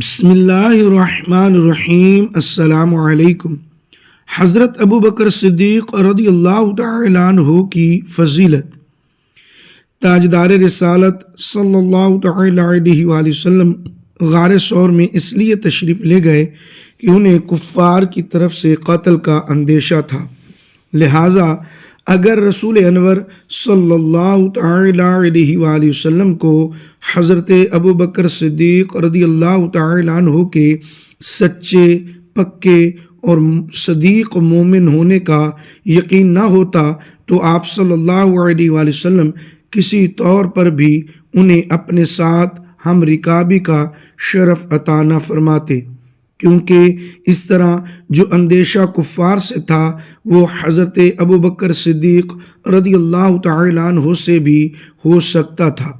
بسم اللہ الرحمن الرحیم السلام علیکم حضرت ابو بکر صدیق رضی اللہ تعالیٰ عنہ کی فضیلت تاجدار رسالت صلی اللہ تعالیٰ علیہ وآلہ وسلم غار سور میں اس لیے تشریف لے گئے کہ انہیں کفار کی طرف سے قتل کا اندیشہ تھا۔ لہٰذا اگر رسول انور صلی اللہ تعالیٰ علیہ وآلہ وسلم کو حضرت ابو بکر صدیق رضی اللہ تعالیٰ عنہ کے سچے، پکے اور صدیق مومن ہونے کا یقین نہ ہوتا، تو آپ صلی اللہ علیہ وآلہ وسلم کسی طور پر بھی انہیں اپنے ساتھ ہم رکابی کا شرف عطا نہ فرماتے۔ کیونکہ اس طرح جو اندیشہ کفار سے تھا، وہ حضرت ابو بکر صدیق رضی اللہ تعالیٰ عنہ سے بھی ہو سکتا تھا۔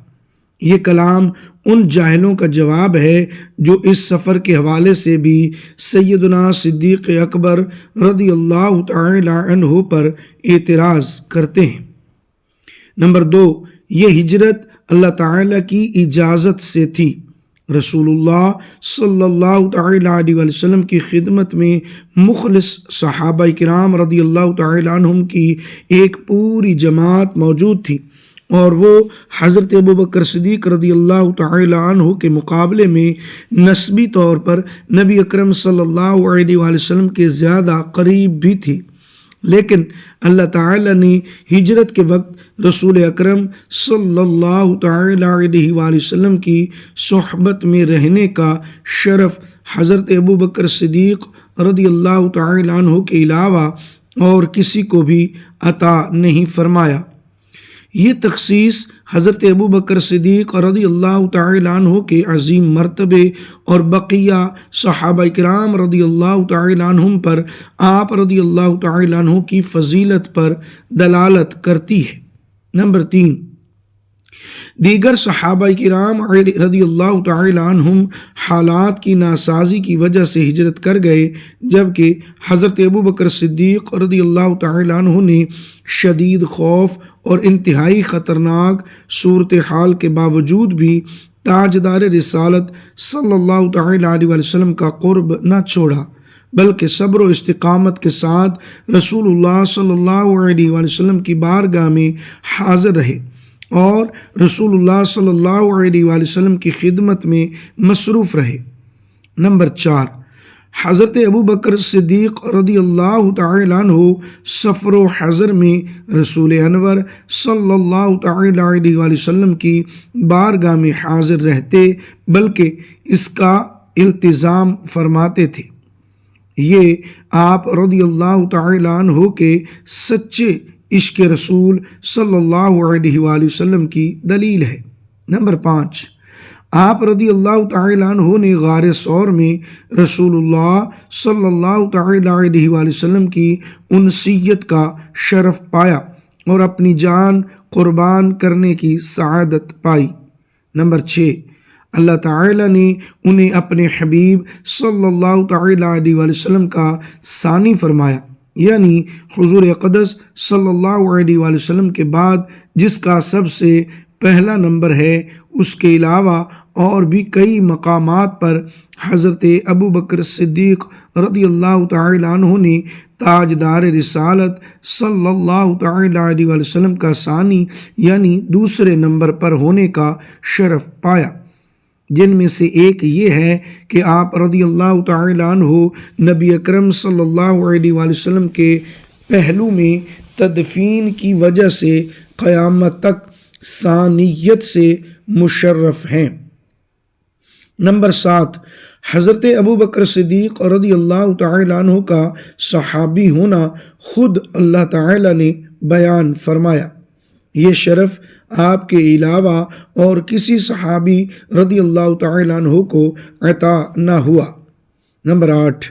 یہ کلام ان جاہلوں کا جواب ہے جو اس سفر کے حوالے سے بھی سیدنا صدیق اکبر رضی اللہ تعالیٰ عنہ پر اعتراض کرتے ہیں۔ نمبر دو، یہ ہجرت اللہ تعالیٰ کی اجازت سے تھی۔ رسول اللہ صلی اللہ تعالیٰ علیہ وسلم کی خدمت میں مخلص صحابہ کرام رضی اللہ تعالیٰ عنہم کی ایک پوری جماعت موجود تھی اور وہ حضرت ابو بکر صدیق رضی اللہ تعالیٰ عنہ کے مقابلے میں نسبی طور پر نبی اکرم صلی اللہ علیہ وسلم کے زیادہ قریب بھی تھی۔ لیکن اللہ تعالیٰ نے ہجرت کے وقت رسول اکرم صلی اللہ تعالی علیہ وآلہ وسلم کی صحبت میں رہنے کا شرف حضرت ابو بکر صدیق رضی اللہ تعالی عنہ کے علاوہ اور کسی کو بھی عطا نہیں فرمایا۔ یہ تخصیص حضرت ابو بکر صدیق رضی اللہ تعالیٰ عنہ کے عظیم مرتبے اور بقیہ صحابہ کرام رضی اللہ تعالیٰ عنہم پر آپ رضی اللہ تعالیٰ عنہ کی فضیلت پر دلالت کرتی ہے۔ نمبر تین، دیگر صحابہ کرام رضی اللہ تعالیٰ عنہم حالات کی ناسازی کی وجہ سے ہجرت کر گئے، جبکہ حضرت ابو بکر صدیق رضی اللہ تعالیٰ عنہ نے شدید خوف اور انتہائی خطرناک صورتحال کے باوجود بھی تاجدار رسالت صلی اللہ تعالیٰ علیہ وسلم کا قرب نہ چھوڑا، بلکہ صبر و استقامت کے ساتھ رسول اللہ صلی اللہ علیہ وسلم کی بارگاہ میں حاضر رہے اور رسول اللہ صلی اللہ علیہ وسلم کی خدمت میں مصروف رہے۔ نمبر چار حضرت ابو بکر صدیق رضی اللہ تعالیٰ عنہ سفر و حضر میں رسول انور صلی اللہ تعالیٰ علیہ وسلم کی بارگاہ میں حاضر رہتے، بلکہ اس کا التظام فرماتے تھے۔ یہ آپ رضی اللہ تعالیٰ عنہ کے سچے عشق رسول صلی اللہ علیہ وآلہ وسلم کی دلیل ہے۔ نمبر پانچ۔ آپ رضی اللہ تعالیٰ عنہ نے غار سور میں رسول اللہ صلی اللہ تعالیٰ علیہ وآلہ وسلم کی انسیت کا شرف پایا اور اپنی جان قربان کرنے کی سعادت پائی۔ نمبر چھ، اللہ تعالیٰ نے انہیں اپنے حبیب صلی اللہ تعالیٰ علیہ وآلہ وسلم کا ثانی فرمایا یعنی حضور قدس صلی اللہ علیہ وآلہ وسلم کے بعد، جس کا سب سے پہلا نمبر ہے اس کے علاوہ اور بھی کئی مقامات پر حضرت ابو بکر صدیق رضی اللہ تعالیٰ عنہ نے تاجدار رسالت صلی اللہ تعالیٰ علیہ وسلم کا ثانی یعنی دوسرے نمبر پر ہونے کا شرف پایا۔ جن میں سے ایک یہ ہے کہ آپ رضی اللہ تعالیٰ عنہ نبی اکرم صلی اللہ علیہ وسلم کے پہلو میں تدفین کی وجہ سے قیامت تک ثانیت سے مشرف ہیں۔ نمبر سات، حضرت ابو بکر صدیق رضی اللہ تعالیٰ عنہ کا صحابی ہونا خود اللہ تعالیٰ نے بیان فرمایا۔ یہ شرف آپ کے علاوہ اور کسی صحابی رضی اللہ تعالیٰ عنہ کو عطا نہ ہوا۔ نمبر آٹھ،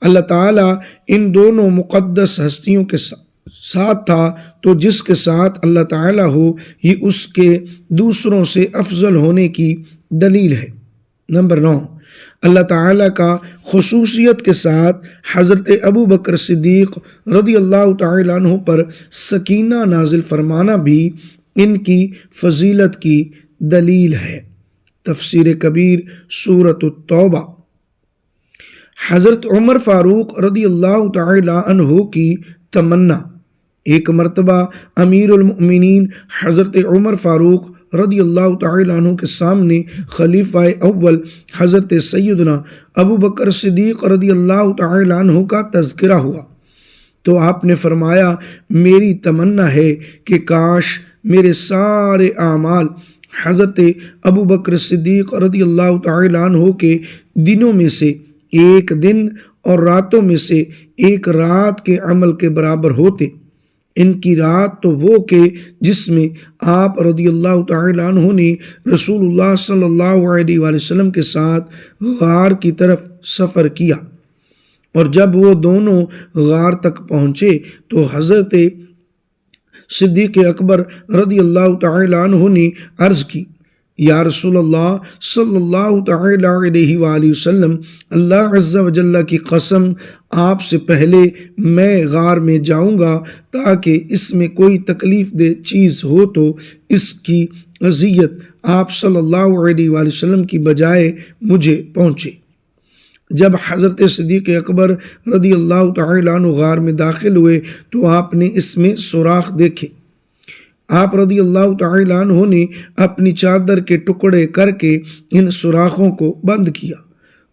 اللہ تعالیٰ ان دونوں مقدس ہستیوں کے ساتھ ساتھ تھا، تو جس کے ساتھ اللہ تعالیٰ ہو، یہ اس کے دوسروں سے افضل ہونے کی دلیل ہے۔ نمبر نو، اللہ تعالیٰ کا خصوصیت کے ساتھ حضرت ابو بکر صدیق رضی اللہ تعالیٰ عنہ پر سکینہ نازل فرمانا بھی ان کی فضیلت کی دلیل ہے۔ تفسیر کبیر صورت التوبہ۔ حضرت عمر فاروق رضی اللہ تعالی عنہ کی تمنا۔ ایک مرتبہ امیر المؤمنین حضرت عمر فاروق رضی اللہ تعالی عنہ کے سامنے خلیفہ اول حضرت سیدنا ابو بکر صدیق رضی اللہ تعالی عنہ کا تذکرہ ہوا۔ تو آپ نے فرمایا، میری تمنا ہے کہ کاش میرے سارے اعمال حضرت ابو بکر صدیق رضی اللہ تعالی عنہ کے دنوں میں سے ایک دن اور راتوں میں سے ایک رات کے عمل کے برابر ہوتے۔ ان کی رات تو وہ کہ جس میں آپ رضی اللہ تعالی عنہ نے رسول اللہ صلی اللہ علیہ وآلہ وسلم کے ساتھ غار کی طرف سفر کیا۔ اور جب وہ دونوں غار تک پہنچے تو حضرت صدیق اکبر رضی اللہ تعالی عنہ نے عرض کی یا رسول اللہ صلی اللہ تعالی علیہ وآلہ وسلم، اللہ عز و جل کی قسم، آپ سے پہلے میں غار میں جاؤں گا تاکہ اس میں کوئی تکلیف دہ چیز ہو تو اس کی اذیت آپ صلی اللہ علیہ وآلہ وسلم کی بجائے مجھے پہنچے۔ جب حضرت صدیق اکبر رضی اللہ تعالی عنہ غار میں داخل ہوئے تو آپ نے اس میں سوراخ دیکھے۔ آپ رضی اللہ تعالی عنہ نے اپنی چادر کے ٹکڑے کر کے ان سوراخوں کو بند کیا۔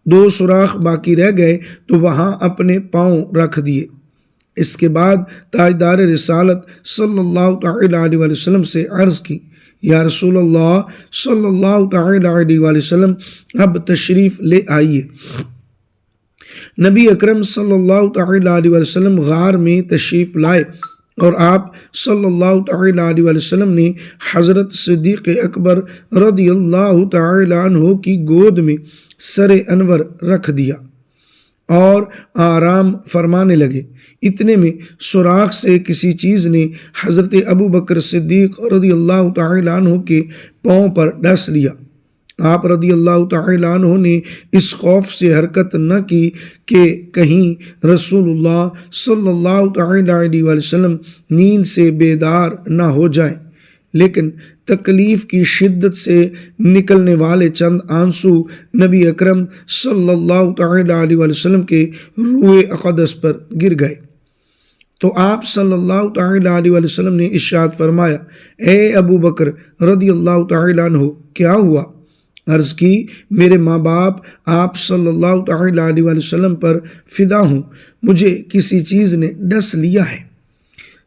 دو سوراخ باقی رہ گئے تو وہاں اپنے پاؤں رکھ دیے۔ اس کے بعد تاجدار رسالت صلی اللہ تعالی علیہ وسلم سے عرض کی، یا رسول اللہ صلی اللہ تعالی علیہ وسلم، اب تشریف لے آئیے۔ نبی اکرم صلی اللہ تعالی علیہ وسلم غار میں تشریف لائے۔ اور آپ صلی اللہ تعالی علیہ وسلم نے حضرت صدیق اکبر رضی اللہ تعالی عنہ کی گود میں سر انور رکھ دیا اور آرام فرمانے لگے۔ اتنے میں سوراخ سے کسی چیز نے حضرت ابو بکر صدیق رضی اللہ تعالی عنہ کے پاؤں پر ڈس لیا۔ آپ رضی اللہ تعالی عنہ نے اس خوف سے حرکت نہ کی کہ کہیں رسول اللہ صلی اللہ تعالی علیہ وسلم نیند سے بیدار نہ ہو جائیں۔ لیکن تکلیف کی شدت سے نکلنے والے چند آنسو نبی اکرم صلی اللہ تعالی علیہ وسلم کے روح اقدس پر گر گئے۔ تو آپ صلی اللہ تعالی علیہ وسلم نے اشاد فرمایا، اے ابو بکر رضی اللہ تعالی عنہ، کیا ہوا؟ عرض کی، میرے ماں باپ، آپ صلی اللہ تعالی علیہ وسلم پر فدا ہوں، مجھے کسی چیز نے ڈس لیا ہے۔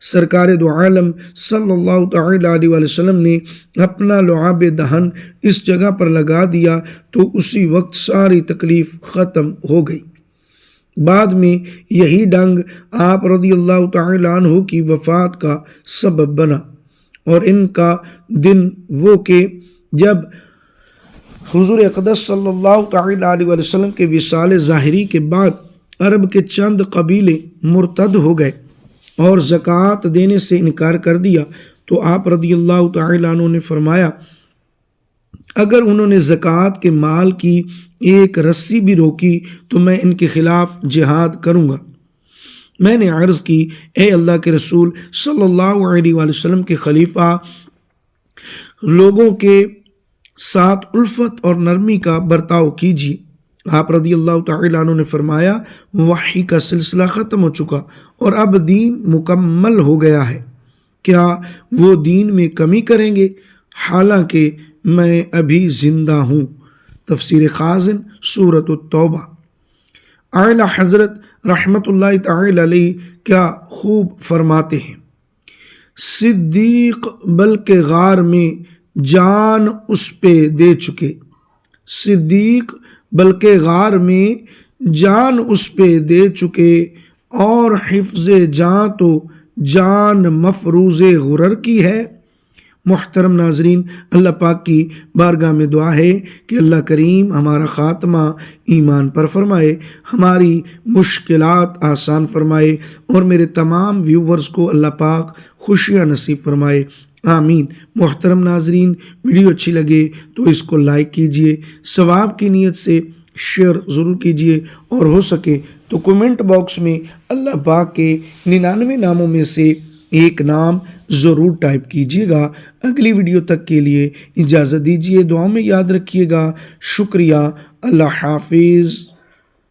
سرکار دو عالم صلی اللہ تعالی علیہ وسلم نے اپنا لعاب دہن اس جگہ پر لگا دیا تو اسی وقت ساری تکلیف ختم ہو گئی۔ بعد میں یہی ڈنگ آپ رضی اللہ تعالی عنہ کی وفات کا سبب بنا اور ان کا دن وہ کہ جب حضور اقدس صلی اللہ تعالی علیہ وسلم کے وصال ظاہری کے بعد عرب کے چند قبیلے مرتد ہو گئے اور زکوٰۃ دینے سے انکار کر دیا تو آپ رضی اللہ تعالی عنہ نے فرمایا، اگر انہوں نے زکوٰۃ کے مال کی ایک رسی بھی روکی تو میں ان کے خلاف جہاد کروں گا۔ میں نے عرض کی، اے اللہ کے رسول صلی اللہ علیہ وسلم کے خلیفہ، لوگوں کے ساتھ الفت اور نرمی کا برتاؤ کیجیے۔ آپ رضی اللہ تعالی عنہ نے فرمایا، وحی کا سلسلہ ختم ہو چکا اور اب دین مکمل ہو گیا ہے۔ کیا وہ دین میں کمی کریں گے؟ حالانکہ میں ابھی زندہ ہوں۔ تفسیر خازن صورت التوبہ۔ اعلی حضرت رحمت اللہ تعالی علیہ کیا خوب فرماتے ہیں۔ صدیق بلکہ غار میں جان اس پہ دے چکے۔ صدیق بلکہ غار میں جان اس پہ دے چکے، اور حفظ جان تو جان مفروض غرر کی ہے۔ محترم ناظرین، اللہ پاک کی بارگاہ میں دعا ہے کہ اللہ کریم ہمارا خاتمہ ایمان پر فرمائے، ہماری مشکلات آسان فرمائے، اور میرے تمام ویورز کو اللہ پاک خوشیاں نصیب فرمائے۔ آمین۔ محترم ناظرین، ویڈیو اچھی لگے تو اس کو لائک کیجیے، ثواب کی نیت سے شیئر ضرور کیجیے اور ہو سکے تو کومنٹ باکس میں اللہ پاک کے ننانوے ناموں میں سے ایک نام ضرور ٹائپ کیجیے گا۔ اگلی ویڈیو تک کے لیے اجازت دیجیے دعاؤں میں یاد رکھیے گا۔ شکریہ۔ اللہ حافظ۔